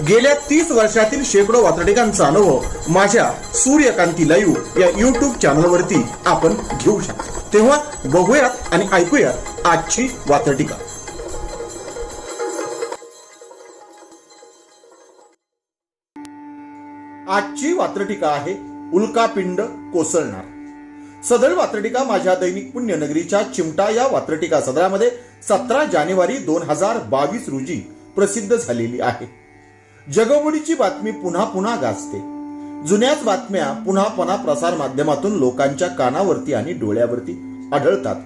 गेल्या तीस वर्षातील शेकडो वातडिकांचा अनुभव माझ्या सूर्यकांती लाईव्ह या युट्यूब चॅनलवरती आपण घेऊ शकतो. तेव्हा बघूयात आणि ऐकूयात आजची वातडिका आजची वात्रटिका आहे उल्कापिंड कोसळणार. सदळ वात्रटिका माझ्या दैनिक पुण्यनगरीच्या चिमटा या वात्रटिका सदरामध्ये सतरा जानेवारी दोन हजार बावीस रोजी प्रसिद्ध झालेली आहे. जगबुडीची बातमी पुन्हा पुन्हा गाजते. जुन्याच बातम्या पुन्हा पुन्हा प्रसार माध्यमातून लोकांच्या कानावरती आणि डोळ्यावरती आढळतात.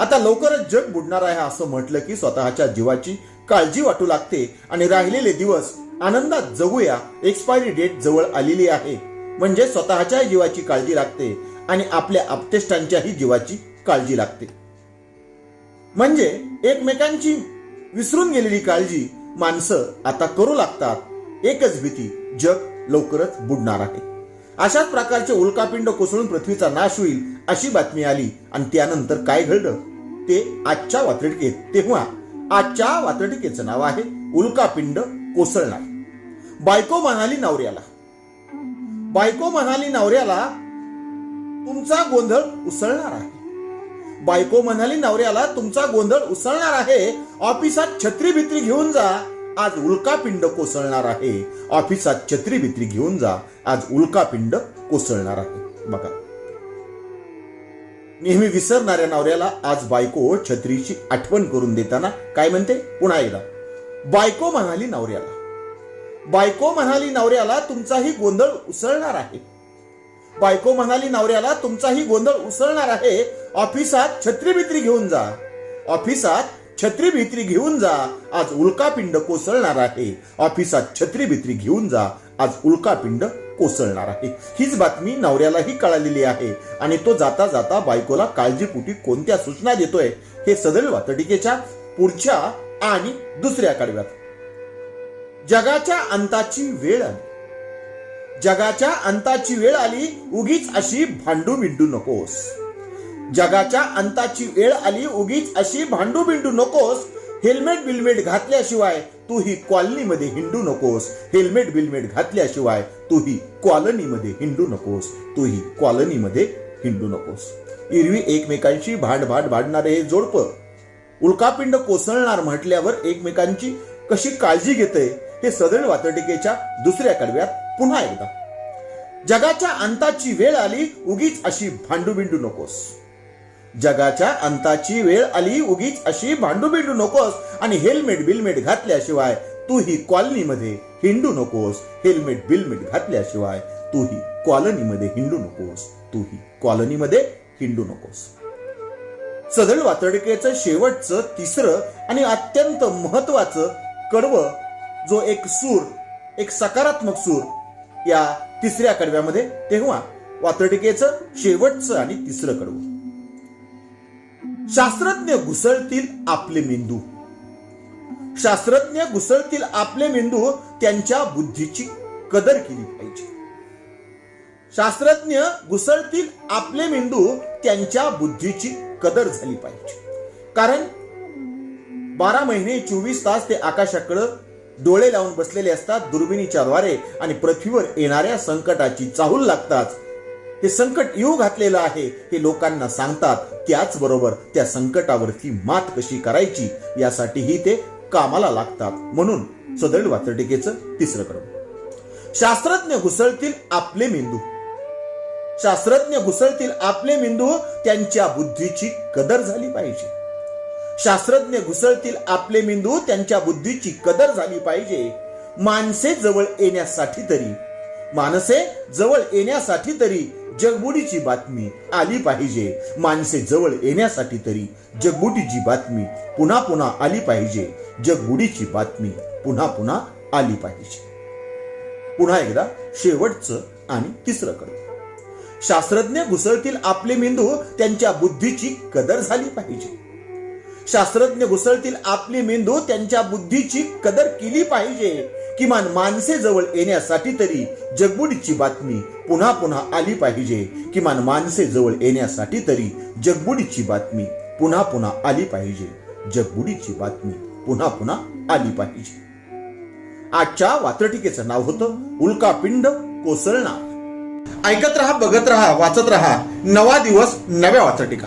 आता लवकरच जग बुडणार आहे असं म्हटलं की स्वतःच्या जीवाची काळजी वाटू लागते आणि राहिलेले दिवस आनंदात जगूया एक्सपायरी डेट जवळ आलेली आहे. म्हणजे स्वतःच्या जीवाची काळजी लागते आणि आपल्या आपतेष्टांच्याही जीवाची काळजी लागते. म्हणजे एकमेकांची विसरून गेलेली काळजी माणसं आता करू लागतात. एकच भीती जग लवकरच बुडणार आहे. अशाच प्रकारचे उल्कापिंड कोसळून पृथ्वीचा नाश होईल अशी बातमी आली आणि त्यानंतर काय घडलं? ते आजच्या वात्रटिकेत तेव्हा आजच्या वात्रटिकेचं नाव आहे उल्कापिंड कोसळणार. बायको म्हणाली नवऱ्याला. बायको म्हणाली नवऱ्याला तुमचा गोंधळ उसळणार आहे. बायको म्हणाली नवऱ्याला तुमचा गोंधळ उसळणार आहे. ऑफिसात छत्री भित्री घेऊन जा आज उल्कापिंड कोसळणार आहे. ऑफिसात छत्री भित्री घेऊन जा. आज उल्कापिंड कोसळणार आहे. बघा. नेहमी विसरणाऱ्या नवऱ्याला आज बायको छत्रीची आठवण करून देताना काय म्हणते? पुन्हा एकदा. बायको म्हणाली नवऱ्याला. बायको म्हणाली नवऱ्याला तुमचाही गोंधळ उसळणार आहे. बायको म्हणाली नवऱ्याला तुमचाही गोंधळ उसळणार आहे. ऑफिसात छत्री बित्री घेऊन जा. ऑफिसात छत्री भित्री घेऊन जा आज उल्कापिंड कोसळणार आहे. ऑफिसात छत्री भित्री घेऊन जा आज उल्कापिंड कोसळणार आहे. हीच बातमी नवऱ्यालाही कळालेली आहे आणि तो जाता जाता बायकोला काळजीपुटी कोणत्या सूचना देतोय हे सदैव वातटिकेच्या पुढच्या आणि दुसऱ्या कडव्यात. जगाच्या अंताची वेळ आली. जगाच्या अंताची वेळ आली उगीच अशी भांडू बिंडू नकोस. जगाच्या अंताची वेळ आली उगीच अशी भांडू बिंडू नकोस. हेल्मेट बिल्मेट घातल्याशिवाय तू ही कॉलनीमध्ये हिंडू नकोस. हेल्मेट बिल्मेट घातल्याशिवाय तू ही कॉलनीमध्ये हिंडू नकोस. तू ही कॉलनीमध्ये हिंडू नकोस. एरवी एकमेकांशी भांड भांड भांडणारे हे जोडपं. उल्कापिंड कोसळणार म्हटल्यावर एकमेकांची कशी काळजी घेते हे सदळ वातटिकेच्या दुसऱ्या कडव्यात पुन्हा एकदा. जगाच्या अंताची वेळ आली उगीच अशी भांडू बिंडू नकोस. जगाच्या अंताची वेळ आली उगीच अशी भांडू बिंडू नकोस आणि हेल्मेट बिलमेट घातल्याशिवाय तू ही कॉलनीमध्ये हिंडू नकोस. हेल्मेट बिलमेट घातल्याशिवाय तू ही कॉलनीमध्ये हिंडू नकोस. तू ही कॉलनीमध्ये हिंडू नकोस. सदळ वातडकेचं शेवटचं तिसरं आणि अत्यंत महत्वाचं कडव जो एक सूर एक सकारात्मक सूर या तिसऱ्या कडव्यामध्ये तेव्हा वातडिकेचं शेवटचं आणि तिसरं कडवं. शास्त्रज्ञ घुसळतील आपले मेंदू. शास्त्रज्ञ घुसळतील आपले मेंदू त्यांच्या बुद्धीची कदर केली पाहिजे. शास्त्रज्ञ घुसळतील आपले मेंदू त्यांच्या बुद्धीची कदर झाली पाहिजे. कारण बारा महिने चोवीस तास ते आकाशाकडे डोळे लावून बसलेले असतात दुर्बिणीच्या द्वारे आणि पृथ्वीवर येणाऱ्या संकटाची चाहूल लागतात. हे संकट येऊ घातलेलं आहे हे लोकांना सांगतात त्याचबरोबर त्या संकटावरती मात कशी करायची यासाठीही ते कामाला लागतात. म्हणून सदळ वात्रटिकेचं तिसरं क्रम. शास्त्रज्ञ घुसळतील आपले मेंदू. शास्त्रज्ञ घुसळतील आपले मेंदू त्यांच्या बुद्धीची कदर झाली पाहिजे. शास्त्रज्ञ घुसळतील आपले मेंदू त्यांच्या बुद्धीची कदर झाली पाहिजे. माणसे जवळ येण्यासाठी तरी माणसे जवळ येण्यासाठी तरी जगबुडीची बातमी आली पाहिजे. माणसे जवळ येण्यासाठी तरी जगबुडीची बातमी पुन्हा पुन्हा आली पाहिजे. जगबुडीची बातमी पुन्हा पुन्हा आली पाहिजे. पुन्हा एकदा शेवटचं आणि तिसरं कळ शास्त्रज्ञ घुसळतील आपले मेंदू त्यांच्या बुद्धीची कदर झाली पाहिजे. शास्त्रज्ञ घुसळतील आपले मेंदू त्यांच्या बुद्धीची कदर केली पाहिजे. किमान माणसे जवळ येण्यासाठी तरी जगबुडीची बातमी पुन्हा पुन्हा आली पाहिजे. किमान माणसे जवळ येण्यासाठी तरी जगबुडीची बातमी पुन्हा पुन्हा आली पाहिजे. जगबुडीची बातमी पुन्हा पुन्हा आली पाहिजे. आजच्या वात्रटिकेचं नाव होतं उल्कापिंड कोसळणार. ऐकत रहा बघत राहा वाचत रहा. नवा दिवस नव्या वात्रटिका.